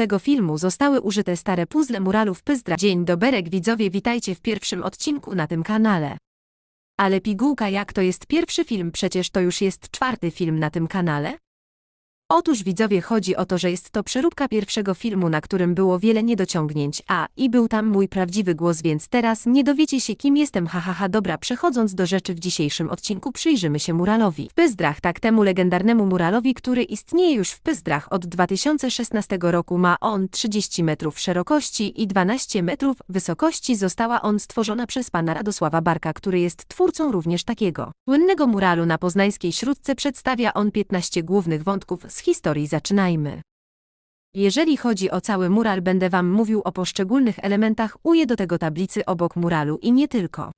tego filmu zostały użyte stare puzzle muralów Pyzdra. Dzień doberek widzowie, witajcie w pierwszym odcinku na tym kanale. Ale pigułka jak to jest pierwszy film, przecież to już jest czwarty film na tym kanale? Otóż widzowie chodzi o to, że jest to przeróbka pierwszego filmu, na którym było wiele niedociągnięć, a i był tam mój prawdziwy głos, więc teraz nie dowiecie się kim jestem, hahaha, ha, ha. dobra, przechodząc do rzeczy w dzisiejszym odcinku przyjrzymy się muralowi. W Pyzdrach, tak temu legendarnemu muralowi, który istnieje już w Pyzdrach od 2016 roku, ma on 30 metrów szerokości i 12 metrów wysokości, została on stworzona przez pana Radosława Barka, który jest twórcą również takiego. Słynnego muralu na poznańskiej Śródce przedstawia on 15 głównych wątków z historii zaczynajmy. Jeżeli chodzi o cały mural, będę Wam mówił o poszczególnych elementach, uję do tego tablicy obok muralu i nie tylko.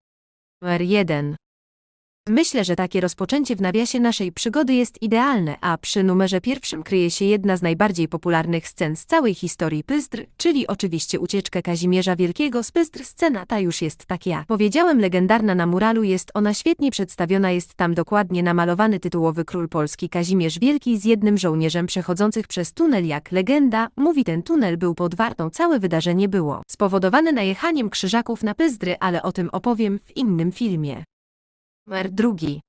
R1. Myślę, że takie rozpoczęcie w nawiasie naszej przygody jest idealne, a przy numerze pierwszym kryje się jedna z najbardziej popularnych scen z całej historii Pystr, czyli oczywiście ucieczkę Kazimierza Wielkiego z Pystr. Scena ta już jest tak jak powiedziałem legendarna na muralu, jest ona świetnie przedstawiona, jest tam dokładnie namalowany tytułowy król Polski Kazimierz Wielki z jednym żołnierzem przechodzących przez tunel jak legenda, mówi ten tunel był pod wartą, całe wydarzenie było spowodowane najechaniem krzyżaków na Pyzdry, ale o tym opowiem w innym filmie. Numer drugi.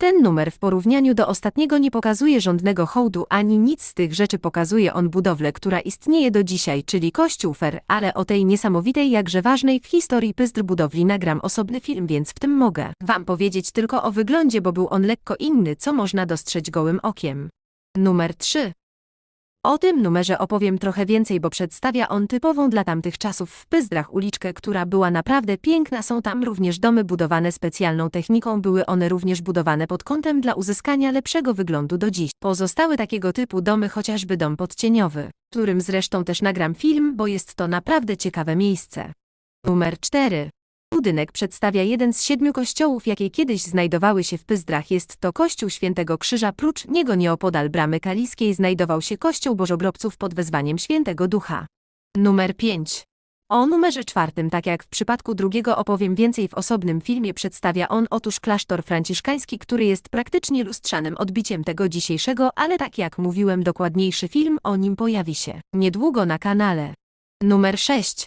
Ten numer w porównaniu do ostatniego nie pokazuje żądnego hołdu ani nic z tych rzeczy pokazuje on budowlę, która istnieje do dzisiaj, czyli kościół Fer, ale o tej niesamowitej jakże ważnej w historii pyzdr budowli nagram osobny film, więc w tym mogę wam powiedzieć tylko o wyglądzie, bo był on lekko inny, co można dostrzec gołym okiem. Numer 3. O tym numerze opowiem trochę więcej, bo przedstawia on typową dla tamtych czasów w Pyzdrach uliczkę, która była naprawdę piękna. Są tam również domy budowane specjalną techniką, były one również budowane pod kątem dla uzyskania lepszego wyglądu do dziś. Pozostały takiego typu domy, chociażby dom podcieniowy, którym zresztą też nagram film, bo jest to naprawdę ciekawe miejsce. Numer 4. Budynek przedstawia jeden z siedmiu kościołów, jakie kiedyś znajdowały się w Pyzdrach. Jest to kościół Świętego Krzyża. Prócz niego nieopodal bramy kaliskiej znajdował się kościół Bożobrobców pod wezwaniem Świętego Ducha. Numer 5. O numerze czwartym, tak jak w przypadku drugiego opowiem więcej w osobnym filmie, przedstawia on otóż klasztor franciszkański, który jest praktycznie lustrzanym odbiciem tego dzisiejszego, ale tak jak mówiłem, dokładniejszy film o nim pojawi się niedługo na kanale. Numer 6.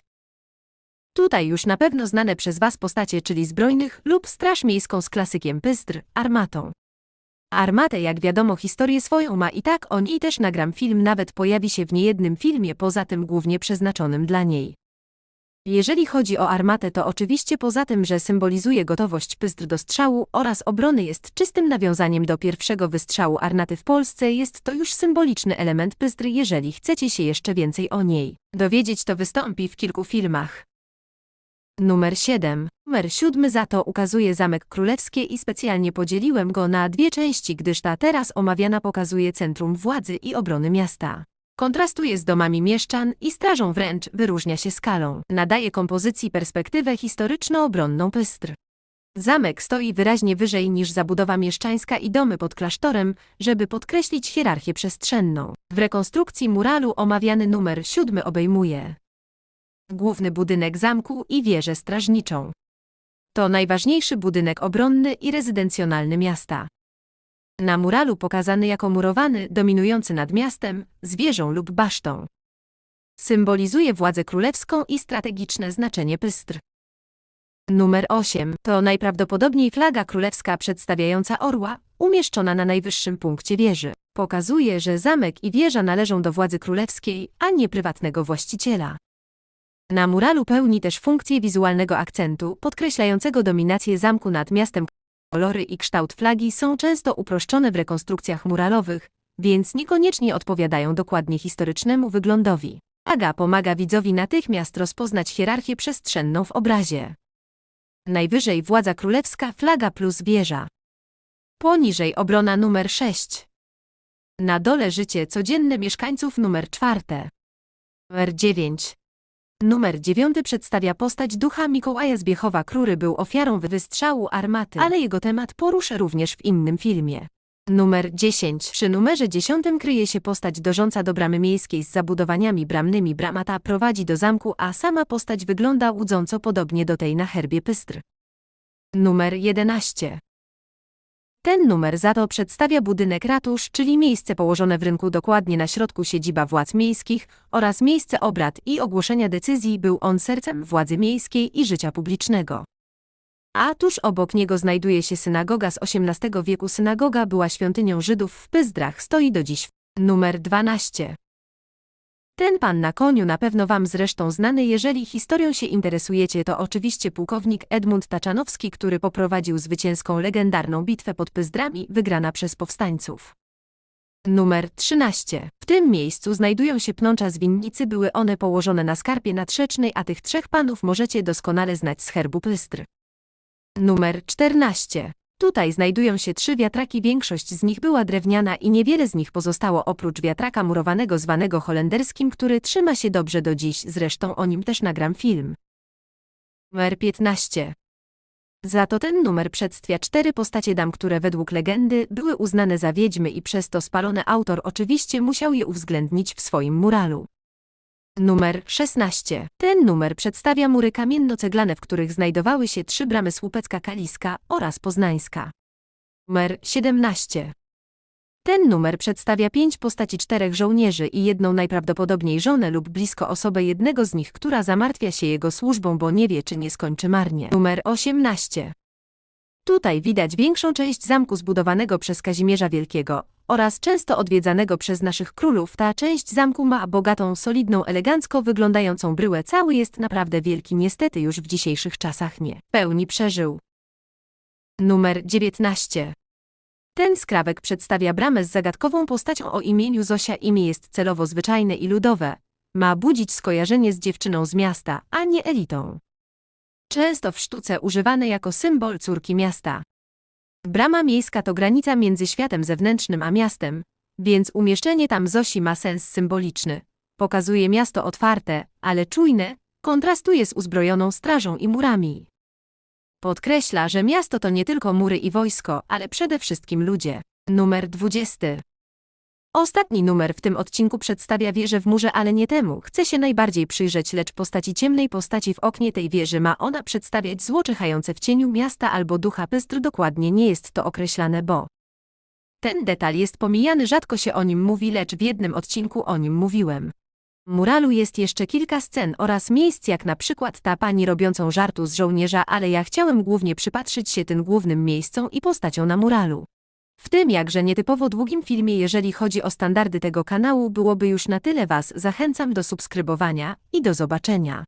Tutaj już na pewno znane przez Was postacie, czyli zbrojnych lub straż miejską z klasykiem Pystr, armatą. Armatę, jak wiadomo, historię swoją ma i tak o niej też nagram film, nawet pojawi się w niejednym filmie, poza tym głównie przeznaczonym dla niej. Jeżeli chodzi o armatę, to oczywiście poza tym, że symbolizuje gotowość Pystr do strzału oraz obrony jest czystym nawiązaniem do pierwszego wystrzału armaty w Polsce, jest to już symboliczny element Pystr, jeżeli chcecie się jeszcze więcej o niej dowiedzieć, to wystąpi w kilku filmach. Numer 7. Numer 7 za to ukazuje Zamek Królewskie i specjalnie podzieliłem go na dwie części, gdyż ta teraz omawiana pokazuje centrum władzy i obrony miasta. Kontrastuje z domami mieszczan i strażą wręcz wyróżnia się skalą. Nadaje kompozycji perspektywę historyczno-obronną Pystr. Zamek stoi wyraźnie wyżej niż zabudowa mieszczańska i domy pod klasztorem, żeby podkreślić hierarchię przestrzenną. W rekonstrukcji muralu omawiany numer 7 obejmuje główny budynek zamku i wieżę strażniczą. To najważniejszy budynek obronny i rezydencjonalny miasta. Na muralu pokazany jako murowany, dominujący nad miastem, z wieżą lub basztą. Symbolizuje władzę królewską i strategiczne znaczenie Pystr. Numer 8 to najprawdopodobniej flaga królewska przedstawiająca orła, umieszczona na najwyższym punkcie wieży. Pokazuje, że zamek i wieża należą do władzy królewskiej, a nie prywatnego właściciela. Na muralu pełni też funkcję wizualnego akcentu, podkreślającego dominację zamku nad miastem. Kolory i kształt flagi są często uproszczone w rekonstrukcjach muralowych, więc niekoniecznie odpowiadają dokładnie historycznemu wyglądowi. Flaga pomaga widzowi natychmiast rozpoznać hierarchię przestrzenną w obrazie. Najwyżej władza królewska, flaga plus wieża. Poniżej obrona numer 6. Na dole życie codzienne mieszkańców numer 4. Numer 9. Numer 9 przedstawia postać ducha Mikołaja Zbiechowa, który był ofiarą wystrzału armaty, ale jego temat poruszę również w innym filmie. Numer 10. Przy numerze 10 kryje się postać dążąca do bramy miejskiej z zabudowaniami bramnymi. Brama ta prowadzi do zamku, a sama postać wygląda łudząco podobnie do tej na herbie Pystr. Numer 11. Ten numer za to przedstawia budynek ratusz, czyli miejsce położone w rynku dokładnie na środku siedziba władz miejskich oraz miejsce obrad i ogłoszenia decyzji był on sercem władzy miejskiej i życia publicznego. A tuż obok niego znajduje się synagoga z XVIII wieku. Synagoga była świątynią Żydów w Pyzdrach, stoi do dziś. Numer 12. Ten pan na koniu na pewno wam zresztą znany, jeżeli historią się interesujecie, to oczywiście pułkownik Edmund Taczanowski, który poprowadził zwycięską legendarną bitwę pod Pyzdrami, wygrana przez powstańców. Numer 13. W tym miejscu znajdują się pnącza z winnicy, były one położone na skarpie nadrzecznej, a tych trzech panów możecie doskonale znać z herbu Pystr. Numer 14. Tutaj znajdują się trzy wiatraki, większość z nich była drewniana i niewiele z nich pozostało oprócz wiatraka murowanego zwanego holenderskim, który trzyma się dobrze do dziś, zresztą o nim też nagram film. Numer 15. Za to ten numer przedstawia cztery postacie dam, które według legendy były uznane za wiedźmy i przez to spalone autor oczywiście musiał je uwzględnić w swoim muralu. Numer 16. Ten numer przedstawia mury kamienno-ceglane, w których znajdowały się trzy bramy słupecka Kaliska oraz Poznańska. Numer 17. Ten numer przedstawia pięć postaci czterech żołnierzy i jedną najprawdopodobniej żonę lub blisko osobę jednego z nich, która zamartwia się jego służbą, bo nie wie, czy nie skończy marnie. Numer 18. Tutaj widać większą część zamku zbudowanego przez Kazimierza Wielkiego oraz często odwiedzanego przez naszych królów. Ta część zamku ma bogatą, solidną, elegancko wyglądającą bryłę. Cały jest naprawdę wielki, niestety już w dzisiejszych czasach nie. Pełni przeżył. Numer 19. Ten skrawek przedstawia bramę z zagadkową postacią o imieniu Zosia. Imię jest celowo zwyczajne i ludowe. Ma budzić skojarzenie z dziewczyną z miasta, a nie elitą. Często w sztuce używane jako symbol córki miasta. Brama miejska to granica między światem zewnętrznym a miastem, więc umieszczenie tam Zosi ma sens symboliczny. Pokazuje miasto otwarte, ale czujne, kontrastuje z uzbrojoną strażą i murami. Podkreśla, że miasto to nie tylko mury i wojsko, ale przede wszystkim ludzie. Numer 20. Ostatni numer w tym odcinku przedstawia wieżę w murze, ale nie temu. Chce się najbardziej przyjrzeć, lecz postaci ciemnej postaci w oknie tej wieży ma ona przedstawiać zło czyhające w cieniu miasta albo ducha pystr. Dokładnie nie jest to określane, bo ten detal jest pomijany, rzadko się o nim mówi, lecz w jednym odcinku o nim mówiłem. Muralu jest jeszcze kilka scen oraz miejsc, jak na przykład ta pani robiącą żartu z żołnierza, ale ja chciałem głównie przypatrzyć się tym głównym miejscom i postaciom na muralu. W tym jakże nietypowo długim filmie, jeżeli chodzi o standardy tego kanału, byłoby już na tyle Was. Zachęcam do subskrybowania i do zobaczenia.